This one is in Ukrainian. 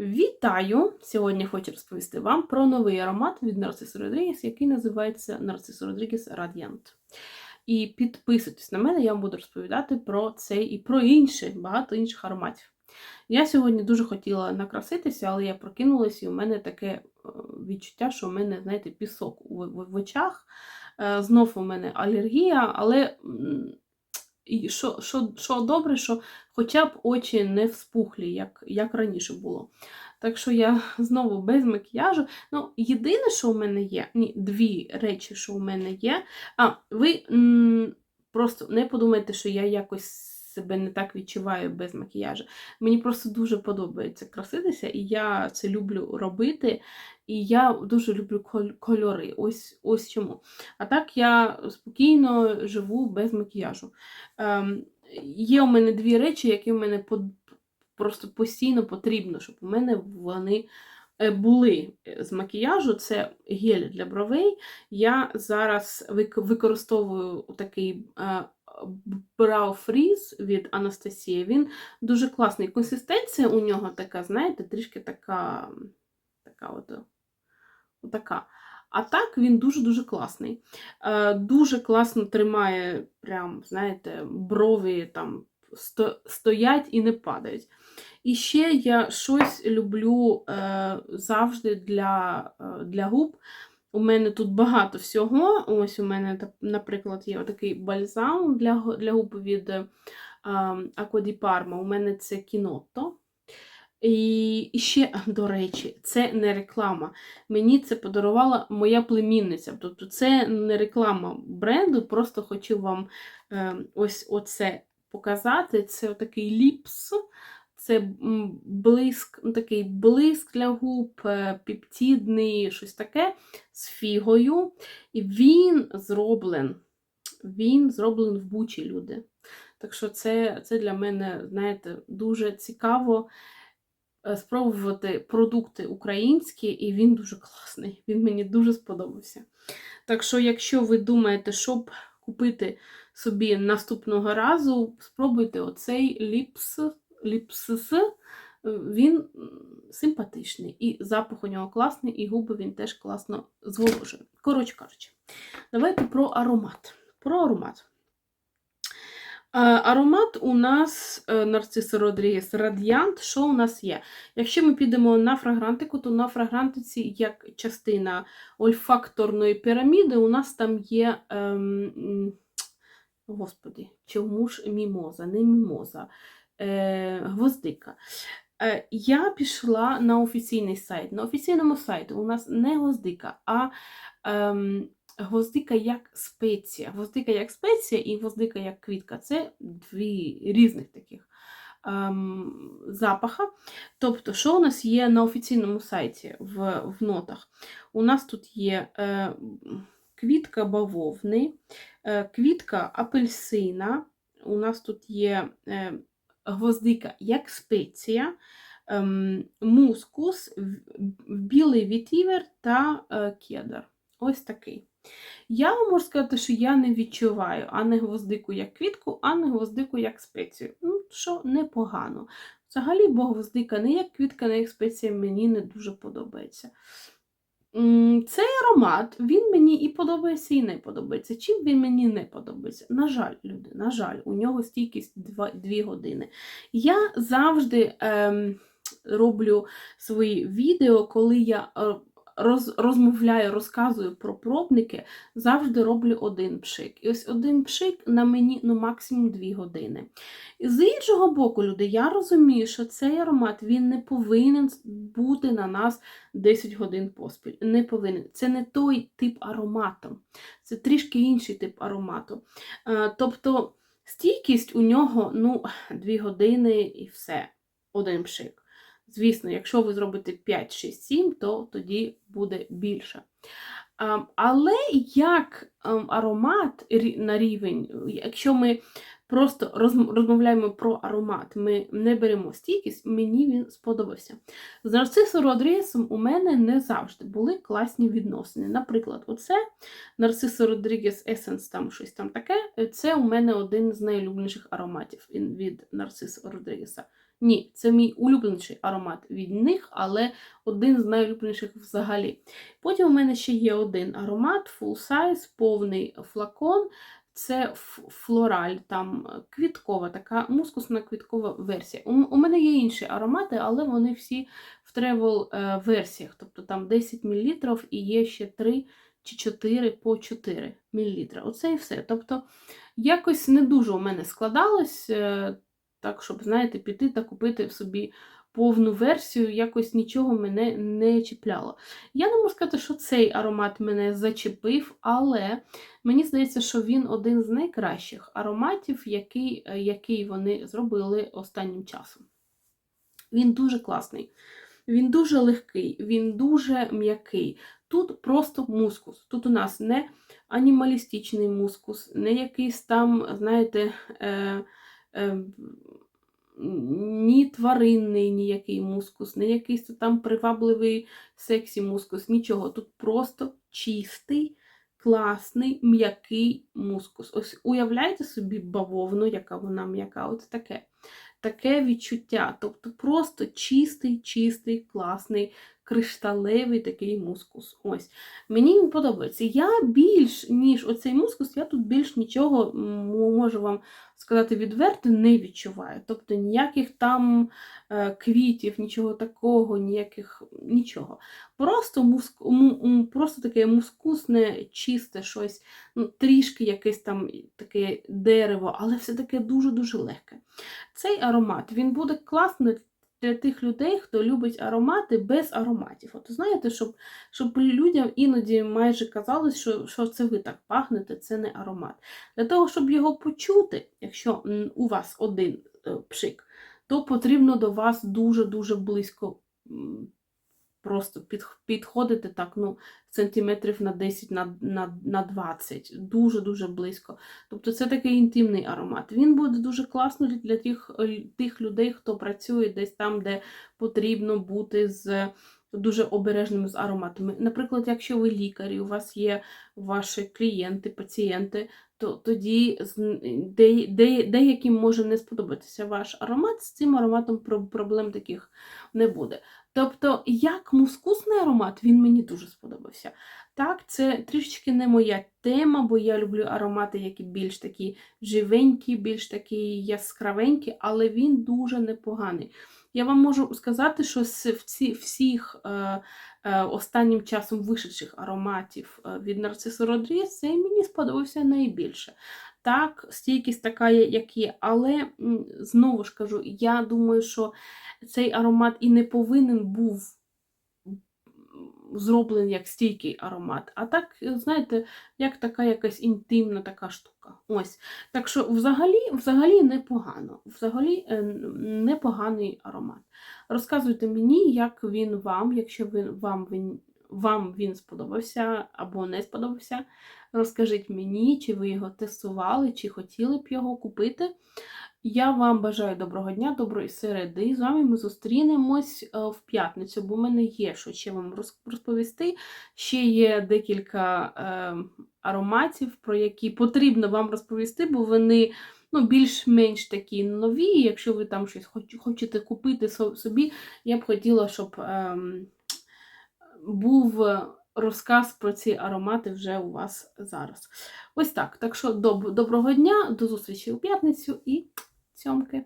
Вітаю! Сьогодні хочу розповісти вам про новий аромат від Narciso Rodriguez, який називається Narciso Rodriguez Radiant. І підписуйтесь на мене, я вам буду розповідати про цей і про інші, багато інших ароматів. Я сьогодні дуже хотіла накраситися, але я прокинулася, і у мене таке е, відчуття, що у мене, знаєте, пісок в, в, в очах. Е, Знов у мене алергія, але і що, що, що добре, що хоча б очі не вспухлі, як, як раніше було. Так що я знову без макіяжу. Ну, єдине, що у мене є, ні, дві речі, що у мене є. А, ви м, просто не подумайте, що я якось себе не так відчуваю без макіяжу. Мені просто дуже подобається краситися, і я це люблю робити. І я дуже люблю кольори. Ось, ось чому. А так я спокійно живу без макіяжу. Ем, є у мене дві речі, які в мене по- просто постійно потрібно, щоб у мене вони е, були з макіяжу. Це гель для бровей. Я зараз використовую такий е, Brow Freeze від Анастасії. Він дуже класний. Консистенція у нього така, знаєте, трішки така. така от, отака. А так він дуже-дуже класний. Е, дуже класно тримає, прям, знаєте, брові там сто, стоять і не падають. І ще я щось люблю е, завжди для, е, для губ. У мене тут багато всього. Ось у мене, наприклад, є такий бальзам для, для губ від е, di Parma. У мене це кінотто. І, ще, до речі, це не реклама. Мені це подарувала моя племінниця. Тобто це не реклама бренду, просто хочу вам е, ось оце показати. Це такий ліпс, це блиск, ну, такий блиск для губ, е, пептидний, щось таке з фігою. І він зроблен. Він зроблен в бучі, люди. Так що це, це для мене, знаєте, дуже цікаво е, спробувати продукти українські, і він дуже класний. Він мені дуже сподобався. Так що, якщо ви думаєте, щоб купити собі наступного разу, спробуйте оцей ліпс, ліпсис. Е, Він симпатичний, і запах у нього класний, і губи він теж класно зволожує. Коротше кажучи, давайте про аромат. Про аромат. Е, Аромат у нас е, Нарцисо Родрігес Радіант. Що у нас є? Якщо ми підемо на фрагрантику, то на фрагрантиці, як частина ольфакторної піраміди, у нас там є. Ем, господи, чому ж мімоза, не мімоза, гвоздика. Е, я пішла на офіційний сайт. На офіційному сайті у нас не гвоздика, а ем, гвоздика як спеція. Гвоздика як спеція і гвоздика як квітка це дві різних таких ем, запаха. Тобто, що у нас є на офіційному сайті в, в нотах? У нас тут є е, квітка бавовни, е, квітка апельсина. У нас тут є е, гвоздика як спеція, ем, мускус, білий вітівер та е, кедр. Ось такий. Я можу сказати, що я не відчуваю а не гвоздику як квітку, а не гвоздику як спецію. Ну, що непогано. Взагалі, бо гвоздика не як квітка, не як спеція мені не дуже подобається. Цей аромат, він мені і подобається, і не подобається. Чим він мені не подобається? На жаль, люди, на жаль, у нього стійкість 2 години. Я завжди ем, роблю свої відео, коли я е, роз, розмовляю, розказую про пробники, завжди роблю один пшик. І ось один пшик на мені ну, максимум 2 години. І з іншого боку, люди, я розумію, що цей аромат він не повинен бути на нас 10 годин поспіль. Не повинен. Це не той тип аромату, це трішки інший тип аромату. Е, Тобто стійкість у нього ну, 2 години і все, один пшик. Звісно, якщо ви зробите 5, 6, 7, то тоді буде більше. Але як ем, аромат на рівень, якщо ми просто розмовляємо про аромат, ми не беремо стійкість, мені він сподобався. З Нарцисо Родрігесом у мене не завжди були класні відносини. Наприклад, оце Нарцисо Родрігес Essence, там щось там таке. Це у мене один з найулюбленіших ароматів від Нарцисо Родрігеса. Ні, це мій улюбленіший аромат від них, але один з найулюбленіших взагалі. Потім у мене ще є один аромат, full size, повний флакон. Це флораль, там е, квіткова, така мускусна квіткова версія. У, у мене є інші аромати, але вони всі в тревел версіях. Тобто там 10 мл і є ще 3 чи 4 по 4 мл. Оце і все. Тобто якось не дуже у мене складалось, е, так, щоб, знаєте, піти та купити собі повну версію, якось нічого мене не чіпляло. Я не можу сказати, що цей аромат мене зачепив, але мені здається, що він один з найкращих ароматів, який, е, який вони зробили останнім часом. Він дуже класний, він дуже легкий, він дуже м'який. Тут просто мускус. Тут у нас не анімалістичний мускус, не якийсь там, знаєте, е, ні тваринний ніякий мускус, не якийсь там привабливий сексі мускус, нічого. Тут просто чистий, класний, м'який мускус. Ось уявляєте собі бавовну, яка вона м'яка, от таке. Таке відчуття. Тобто просто чистий, чистий, класний, кришталевий такий мускус. Ось. Мені він подобається. Я більш, ніж оцей мускус, я тут більш нічого, можу вам сказати відверто, не відчуваю. Тобто ніяких там е, квітів, нічого такого, ніяких нічого. Просто, муск, просто таке мускусне, чисте щось, ну, трішки якесь там таке дерево, але все таке дуже-дуже легке. Цей аромат він буде класно для тих людей, хто любить аромати без ароматів. От знаєте, щоб, щоб людям іноді майже казалось, що, що це ви так пахнете, це не аромат. Для того, щоб його почути, якщо у вас один е, пшик, то потрібно до вас дуже-дуже близько просто під, підходити так, ну, сантиметрів на 10, на, на, на 20, дуже-дуже близько. Тобто це такий інтимний аромат. Він буде дуже класно для тих, е, тих людей, хто працює десь там, де потрібно бути з дуже обережними з ароматами. Наприклад, якщо ви лікарі, у вас є ваші клієнти, пацієнти, то тоді де, де, деяким може не сподобатися ваш аромат, з цим ароматом проблем таких не буде. Тобто, як мускусний аромат, він мені дуже сподобався. Так, це трішечки не моя тема, бо я люблю аромати, які більш такі живенькі, більш такі яскравенькі, але він дуже непоганий. Я вам можу сказати, що з всі- всіх е, е, останнім часом вишедших ароматів е, від Нарцису Родрігес, цей мені сподобався найбільше. Так, стійкість така, є, як є, але знову ж кажу, я думаю, що цей аромат і не повинен був зроблений як стійкий аромат. А так, знаєте, як така якась інтимна така штука. Ось. Так що взагалі, взагалі непогано. Взагалі е, непоганий аромат. Розказуйте мені, як він вам, якщо він, вам, він, вам він сподобався або не сподобався. Розкажіть мені, чи ви його тестували, чи хотіли б його купити. Я вам бажаю доброго дня, доброї середи. З вами ми зустрінемось е, в п'ятницю, бо в мене є що ще вам розповісти. Ще є декілька е, ароматів, про які потрібно вам розповісти, бо вони ну, більш-менш такі нові. Якщо ви там щось хоч- хочете купити собі, я б хотіла, щоб ем, був розказ про ці аромати вже у вас зараз. Ось так. Так що доб- доброго дня, до зустрічі у п'ятницю і цьомки.